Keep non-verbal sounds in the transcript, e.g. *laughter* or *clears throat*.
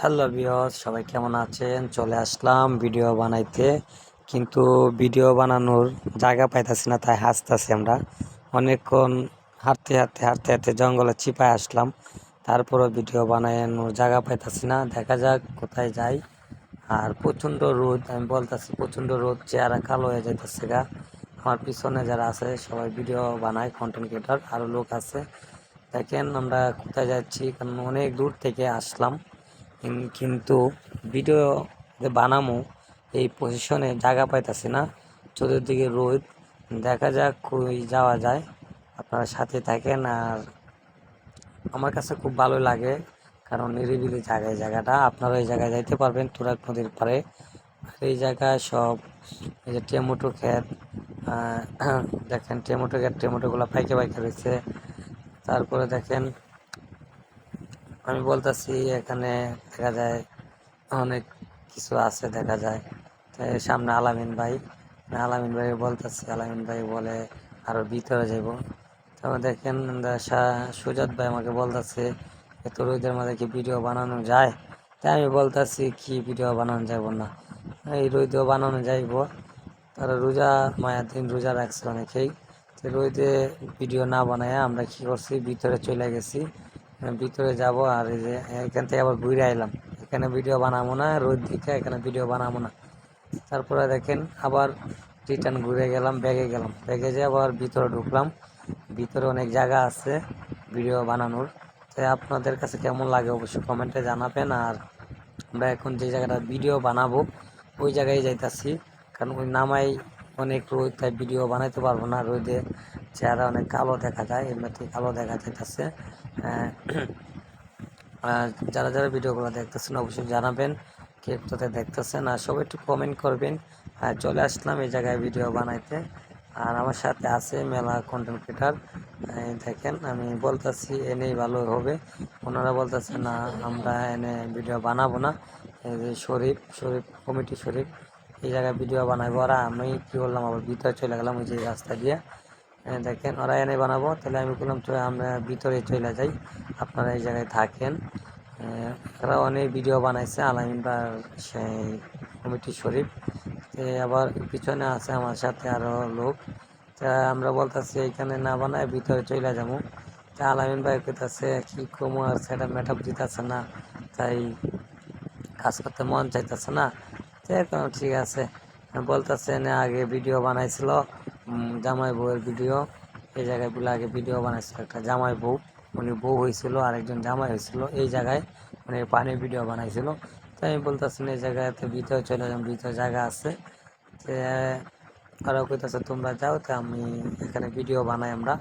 Hello বিয়স সবাই কেমন আছেন? চলে আসলাম ভিডিও বানাইতে। কিন্তু ভিডিও বানানোর জায়গা পাইতাছি না, তাই হাসতাছি আমরা। অনেকক্ষণ হাঁটতে হাঁটতে হাঁটতে হাঁটতে জঙ্গলে চিপায় আসলাম। তারপরও ভিডিও বানানোর জায়গা পাইতাছি না। দেখা যাক কোথায় যাই। আর প্রচণ্ড রোদ, আমি বলতাছি প্রচণ্ড রোদ, চেহারা কালো হয়ে যাইতেছে গা। আমার পিছনে যারা আছে, সবাই ভিডিও বানায় কন্টেন্ট ক্রিয়েটার আরও লোক আছে। দেখেন আমরা কোথায় যাচ্ছি, কারণ অনেক দূর থেকে আসলাম। কিন্তু ভিডিও বানামো, এই পজিশনে জায়গা পাইতাছি না। চতুর্দিকে রোদ। দেখা যাক কই যাওয়া যায়। আপনারা সাথে থাকেন আর আমার কাছে খুব ভালো লাগে, কারণ নিরিবিলি জায়গায় জায়গাটা। আপনারা এই জায়গায় যাইতে পারবেন তুরাগ নদীর পারে আর এই জায়গায় সব এই যে টেমোটো ক্ষেত *clears throat* দেখেন টেমোটো ক্ষেত, টেমোটোগুলো পাইকে পাইকে রয়েছে। তারপরে দেখেন আমি বলতেছি, এখানে দেখা যায় অনেক কিছু আছে, দেখা যায়। তো সামনে আলামিন ভাই আলামিন ভাই বলতেছি, আলামিন ভাই বলে আরও ভিতরে যাব তারপর দেখেন সুজাত ভাই আমাকে বলতেছে, এত রোদের মধ্যে কি ভিডিও বানানো যায়? তাই আমি বলতেছি, কি ভিডিও বানানো যাব না? এই রোদেও বানানো যাইব। তারা রোজা, মায়ের দিন রোজা রাখছে অনেকেই। তো রোদে ভিডিও না বানায় আমরা কি করছি? ভিতরে চলে গেছি। ভিতরে যাব আর এই যে এখান থেকে আবার ঘুরে আইলাম। এখানে ভিডিও বানাবো না, রোদ দিকে এখানে ভিডিও বানাবো না। তারপরে দেখেন আবার রিটার্ন ঘুরে গেলাম ব্যাগে গেলাম। ব্যাগে যেয়ে আবার ভিতরে ঢুকলাম। ভিতরে অনেক জায়গা আছে ভিডিও বানানোর। তাই আপনাদের কাছে কেমন লাগে অবশ্যই কমেন্টে জানাবেন। আর আমরা এখন যে জায়গাটা ভিডিও বানাবো, ওই জায়গায় যাইতাছি। কারণ ওই নামাই অনেক রোদ, তাই ভিডিও বানাইতে পারব না। রোদে চেহারা অনেক কালো দেখা যায় এমনিতে কালো দেখা যাইতেছে। যারা যারা ভিডিওগুলো দেখতেছেন, অবশ্যই জানাবেন, কে কোথায় দেখতেছেন, আর সবাই একটু কমেন্ট করবেন। আর চলে আসলাম এই জায়গায় ভিডিও বানাইতে। আর আমার সাথে আছে মেলা কন্টেন্ট ক্রিয়েটার দেখেন, আমি বলতেছি, এনেই ভালো হবে। ওনারা বলতেছে, না, আমরা এনে ভিডিও বানাবো না। এই যে শরীফ শরীফ, কমিটি শরীফ, এই জায়গায় ভিডিও বানাবো আর আমি কি করলাম আবার ভিতরে চলে গেলাম ওই যে রাস্তা দিয়ে। দেখেন ওরা এনে বানাবো। তাহলে আমি বললাম তো আমরা ভিতরে চলে যাই আপনারা এই জায়গায় থাকেন। এ, ওরা অনেক ভিডিও বানাইছে বা সেই কমিটি শরীফ। আবার পিছনে আছে আমার সাথে আরও লোক। তা আমরা বলতেছি এখানে না বানায় ভিতরে চলে যাব তা আলামিন ভাই কইতাছে কি কমু আর সেটা মেটাপ দিতেছে না তাই কাজ করতে মন চাইতেছে না। তো এখন ঠিক আছে। বলতেছে না আগে ভিডিও বানাইছিল। জামাই বউয়ের ভিডিও। এই জায়গায় বলে আগে ভিডিও বানাইছিল একটা জামাই বউ। উনি বউ হয়েছিল আর একজন জামাই হয়েছিল এই জায়গায় মানে পানি ভিডিও বানাইছিল। তো আমি বলতেছি এই জায়গাতে ভিতরে চলে যাম ভিতরে জায়গা আছে। তো ওরা কইতেছে, তোমরা যাও, তো আমি এখানে ভিডিও বানাই আমরা।